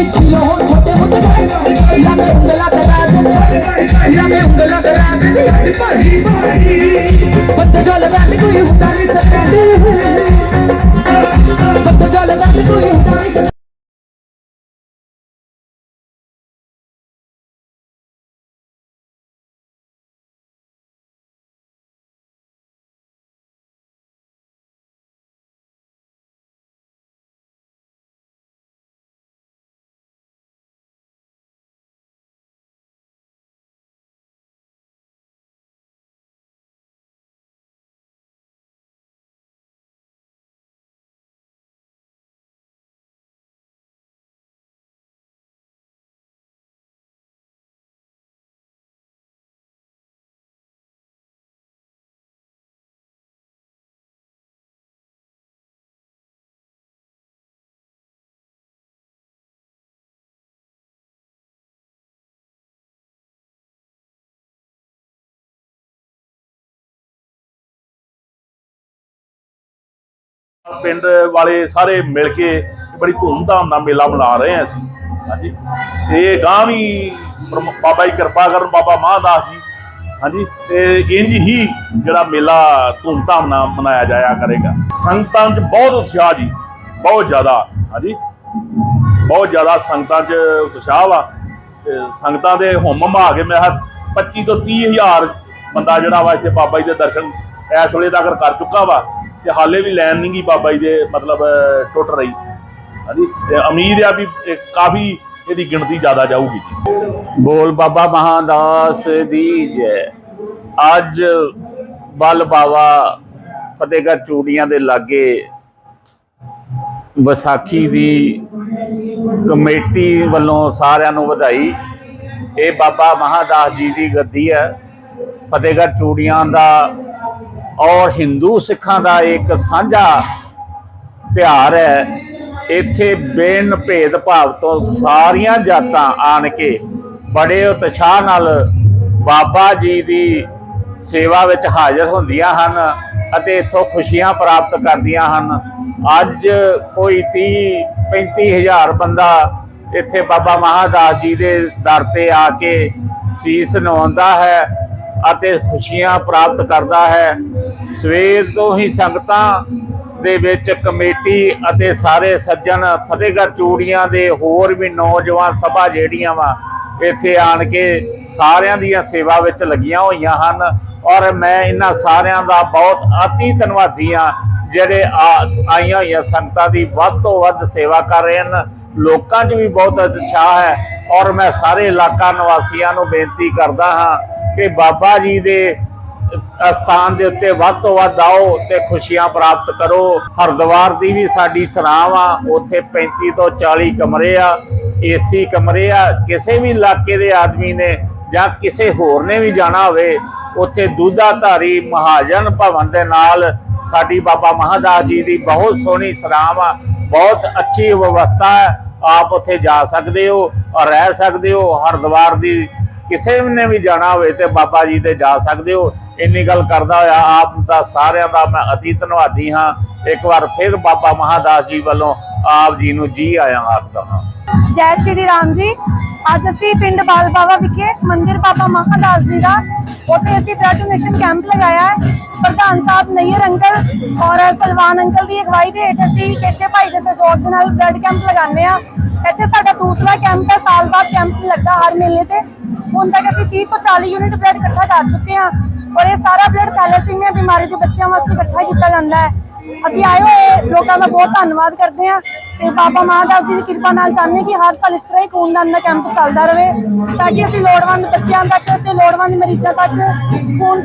ਕੋਈ ਕਿਲੋ ਹੁਣ ਛੋਟੇ ਮੁੱਟ ਗਏ ਲਾਗੇ ਉਂਗਲਾਂ ਤੇ ਰਾਤ ਲਾਗੇ ਉਂਗਲਾਂ ਤੇ ਰਾਤ ਬੰਦੇ ਜੋ ਲਗਾਂਦੇ ਕੋਈ ਹੁੰਦਾ ਨਹੀਂ ਪਿੰਡ ਵਾਲੇ ਸਾਰੇ ਮਿਲ ਕੇ ਬੜੀ ਧੂਮਧਾਮ ਨਾਲ ਮੇਲਾ ਮਨਾ ਰਹੇ ਹਾਂ ਅਸੀਂ। ਹਾਂਜੀ। ਤੇ ਗਾਂ ਵੀ ਬਾਬਾ ਜੀ ਕਿਰਪਾ ਕਰਨ, ਬਾਬਾ ਮਹਾਦਾਸ ਜੀ। ਹਾਂਜੀ। ਤੇ ਇੰਜ ਹੀ ਜਿਹੜਾ ਮੇਲਾ ਧੂਮਧਾਮ ਨਾਲ ਮਨਾਇਆ ਜਾਇਆ ਕਰੇਗਾ। ਸੰਗਤਾਂ 'ਚ ਬਹੁਤ ਉਤਸ਼ਾਹ ਜੀ। ਬਹੁਤ ਜ਼ਿਆਦਾ। ਹਾਂਜੀ। ਬਹੁਤ ਜ਼ਿਆਦਾ ਸੰਗਤਾਂ 'ਚ ਉਤਸ਼ਾਹ ਵਾ। ਤੇ ਸੰਗਤਾਂ ਦੇ ਹੁਮ ਮਾ ਕੇ ਮੈਂ ਕਿਹਾ 25 ਤੋਂ 30 ਹਜ਼ਾਰ ਬੰਦਾ ਜਿਹੜਾ ਵਾ ਇੱਥੇ ਬਾਬਾ ਜੀ ਦੇ ਦਰਸ਼ਨ ਇਸ ਵੇਲੇ ਤੱਕ ਕਰ ਚੁੱਕਾ ਵਾ। ਤੇ ਹਾਲੇ ਵੀ ਲੈਣ ਨਹੀਂ ਗਈ ਬਾਬਾ ਜੀ ਦੇ ਮਤਲਬ ਟੁੱਟ ਰਹੀ। ਹਾਂਜੀ? ਤੇ ਆ ਵੀ ਕਾਫੀ ਇਹਦੀ ਗਿਣਤੀ ਜ਼ਿਆਦਾ ਜਾਊਗੀ। ਬੋਲ ਬਾਬਾ ਮਹਾਦਾਸ ਦੀ ਜੈ। ਅੱਜ ਬਲ ਬਾਵਾ ਫਤਿਹਗੜ੍ਹ ਚੂੜੀਆਂ ਦੇ ਲਾਗੇ ਵਿਸਾਖੀ ਦੀ ਕਮੇਟੀ ਵੱਲੋਂ ਸਾਰਿਆਂ ਨੂੰ ਵਧਾਈ। ਇਹ ਬਾਬਾ ਮਹਾਦਾਸ ਜੀ ਦੀ ਗੱਦੀ ਹੈ। ਫਤਿਹਗੜ੍ਹ ਚੂੜੀਆਂ ਦਾ ਔਰ ਹਿੰਦੂ ਸਿੱਖਾਂ ਦਾ ਇੱਕ ਸਾਂਝਾ ਤਿਉਹਾਰ ਹੈ। ਇੱਥੇ ਬੇਨ ਭੇਦ ਭਾਵ ਤੋਂ ਸਾਰੀਆਂ ਜਾਤਾਂ ਆਣ ਕੇ ਬੜੇ ਉਤਸ਼ਾਹ ਨਾਲ ਬਾਬਾ ਜੀ ਦੀ ਸੇਵਾ ਵਿੱਚ ਹਾਜ਼ਰ ਹੁੰਦੀਆਂ ਹਨ ਅਤੇ ਇੱਥੋਂ ਖੁਸ਼ੀਆਂ ਪ੍ਰਾਪਤ ਕਰਦੀਆਂ ਹਨ। ਅੱਜ ਕੋਈ 30 35 ਹਜ਼ਾਰ ਬੰਦਾ ਇੱਥੇ ਬਾਬਾ ਮਹਾਦਾਸ ਜੀ ਦੇ ਦਰ ਤੇ ਆ ਕੇ ਸੀਸ ਨਵਾਉਂਦਾ ਹੈ। ਅਤੇ ਖੁਸ਼ੀਆਂ ਪ੍ਰਾਪਤ ਕਰਦਾ ਹੈ। ਸਵੇਰ ਤੋਂ ਹੀ ਸੰਗਤਾਂ ਦੇ ਵਿੱਚ ਕਮੇਟੀ ਅਤੇ ਸਾਰੇ ਸੱਜਣ ਫਤਿਹਗੜ੍ਹ ਚੂੜੀਆਂ ਦੇ ਹੋਰ ਵੀ ਨੌਜਵਾਨ ਸਭਾ ਜਿਹੜੀਆਂ ਵਾ, ਇੱਥੇ ਆਣ ਕੇ ਸਾਰਿਆਂ ਦੀਆਂ ਸੇਵਾ ਵਿੱਚ ਲੱਗੀਆਂ ਹੋਈਆਂ ਹਨ। ਔਰ ਮੈਂ ਇਹਨਾਂ ਸਾਰਿਆਂ ਦਾ ਬਹੁਤ ਅਤੀ ਧੰਨਵਾਦੀ ਹਾਂ, ਜਿਹੜੇ ਆ- ਆਈਆਂ ਹੋਈਆਂ ਸੰਗਤਾਂ ਦੀ ਵੱਧ ਤੋਂ ਵੱਧ ਸੇਵਾ ਕਰ ਰਹੇ ਹਨ। ਲੋਕਾਂ 'ਚ ਵੀ ਬਹੁਤ ਉਤਸ਼ਾਹ ਹੈ। ਔਰ ਮੈਂ ਸਾਰੇ ਇਲਾਕਾ ਨਿਵਾਸੀਆਂ ਨੂੰ ਬੇਨਤੀ ਕਰਦਾ ਹਾਂ ਕਿ ਬਾਬਾ ਜੀ ਦੇ ਅਸਥਾਨ ਦੇ ਉੱਤੇ ਵੱਧ ਤੋਂ ਵੱਧ ਆਓ ਤੇ ਖੁਸ਼ੀਆਂ ਪ੍ਰਾਪਤ ਕਰੋ। ਹਰਦੁਆਰ ਦੀ ਵੀ ਸਾਡੀ ਸਲਾਹ ਆ, ਉੱਥੇ 35 ਤੋਂ 40 ਕਮਰੇ ਆ, ਏਸੀ ਕਮਰੇ ਆ। ਕਿਸੇ ਵੀ ਇਲਾਕੇ ਦੇ ਆਦਮੀ ਨੇ ਜਾਂ ਕਿਸੇ ਹੋਰ ਨੇ ਵੀ ਜਾਣਾ ਹੋਵੇ, ਉੱਥੇ ਦੂਧਾਧਾਰੀ ਮਹਾਜਨ ਭਵਨ ਦੇ ਨਾਲ ਸਾਡੀ ਬਾਬਾ ਮਹਾਦਾਸ ਜੀ ਦੀ ਬਹੁਤ ਸੋਹਣੀ ਸਰਾਮ ਆ, ਬਹੁਤ ਅੱਛੀ ਵਿਵਸਥਾ ਹੈ ਆਪ ਉੱਥੇ ਜਾ ਸਕਦੇ ਹੋ ਔਰ ਰਹਿ ਸਕਦੇ ਹੋ। ਹਰਦੁਆਰ ਦੀ ਕਿਸੇ ਨੇ ਵੀ ਜਾਣਾ ਹੋਵੇ ਤੇ ਬਾਬਾ ਜੀ ਤੇ ਜਾ ਸਕਦੇ ਹੋ। ਇੰਨੀ ਗੱਲ ਕਰਦਾ ਹੋਇਆ ਆਪ ਦਾ ਸਾਰਿਆਂ ਦਾ ਮੈਂ ਅਤੀ ਧੰਨਵਾਦੀ ਹਾਂ। ਇੱਕ ਵਾਰ ਫਿਰ ਬਾਬਾ ਮਹਾਦਾਸ ਜੀ ਵੱਲੋਂ ਆਪ ਜੀ ਨੂੰ ਜੀ ਆਇਆਂ ਆਖਦਾ ਹਾਂ ਜੈ ਸ਼੍ਰੀ ਰਾਮ ਜੀ। ਅੱਜ ਅਸੀਂ ਪਿੰਡ ਬਾਲਬਾਵਾ ਵਿਖੇ ਮੰਦਿਰ ਬਾਬਾ ਮਹਾਦਾਸ ਜੀ ਦਾ। ਉੱਥੇ ਅਸੀਂ ਬਲੱਡ ਡੋਨੇਸ਼ਨ ਕੈਂਪ ਲਗਾਇਆ ਹੈ। ਪ੍ਰਧਾਨ ਸਾਹਿਬ ਨਈਰ ਅੰਕਲ ਔਰ ਸਲਵਾਨ ਅੰਕਲ ਦੀ ਅਗਵਾਈ ਦੇ ਹੇਠ ਅਸੀਂ ਕੇਸ਼ੇ ਭਾਈ ਦੇ ਸਹਿਯੋਗ ਦੇ ਨਾਲ ਬਲੱਡ ਕੈਂਪ ਲਗਾਉਂਦੇ ਆ ਇੱਥੇ ਸਾਡਾ ਦੂਸਰਾ ਕੈਂਪ ਹੈ, ਸਾਲ ਬਾਅਦ ਕੈਂਪ ਲੱਗਦਾ ਹਰ ਮੇਲੇ ਤੇ। ਹੁਣ ਤੱਕ ਅਸੀਂ 30 ਤੋਂ 40 ਯੂਨਿਟ ਬਲੱਡ ਇਕੱਠਾ ਕਰ ਚੁੱਕੇ ਹਾਂ ਔਰ ਇਹ ਸਾਰਾ ਬਲੱਡ ਥੈਲੇਸੀਮੀਆ ਬਿਮਾਰੀ ਦੇ ਬੱਚਿਆਂ ਵਾਸਤੇ ਇਕੱਠਾ ਕੀਤਾ ਜਾਂਦਾ ਹੈ। ਅਸੀਂ ਆਏ ਹੋਏ ਲੋਕਾਂ ਦਾ ਬਹੁਤ ਧੰਨਵਾਦ ਕਰਦੇ ਹਾਂ ਤੇ ਬਾਬਾ ਮਹਾਦਾਸ ਜੀ ਦੀ ਕਿਰਪਾ ਨਾਲ ਚਾਹੁੰਦੇ ਕਿ ਹਰ ਸਾਲ ਇਸ ਤਰ੍ਹਾਂ ਹੀ ਖੂਨਦਾਨ ਦਾ ਕੈਂਪ ਚੱਲਦਾ ਰਹੇ ਤਾਂ ਕਿ ਅਸੀਂ ਲੋੜਵੰਦ ਬੱਚਿਆਂ ਤੱਕ ਤੇ ਲੋੜਵੰਦ ਮਰੀਜ਼ਾਂ ਤੱਕ ਖੂਨ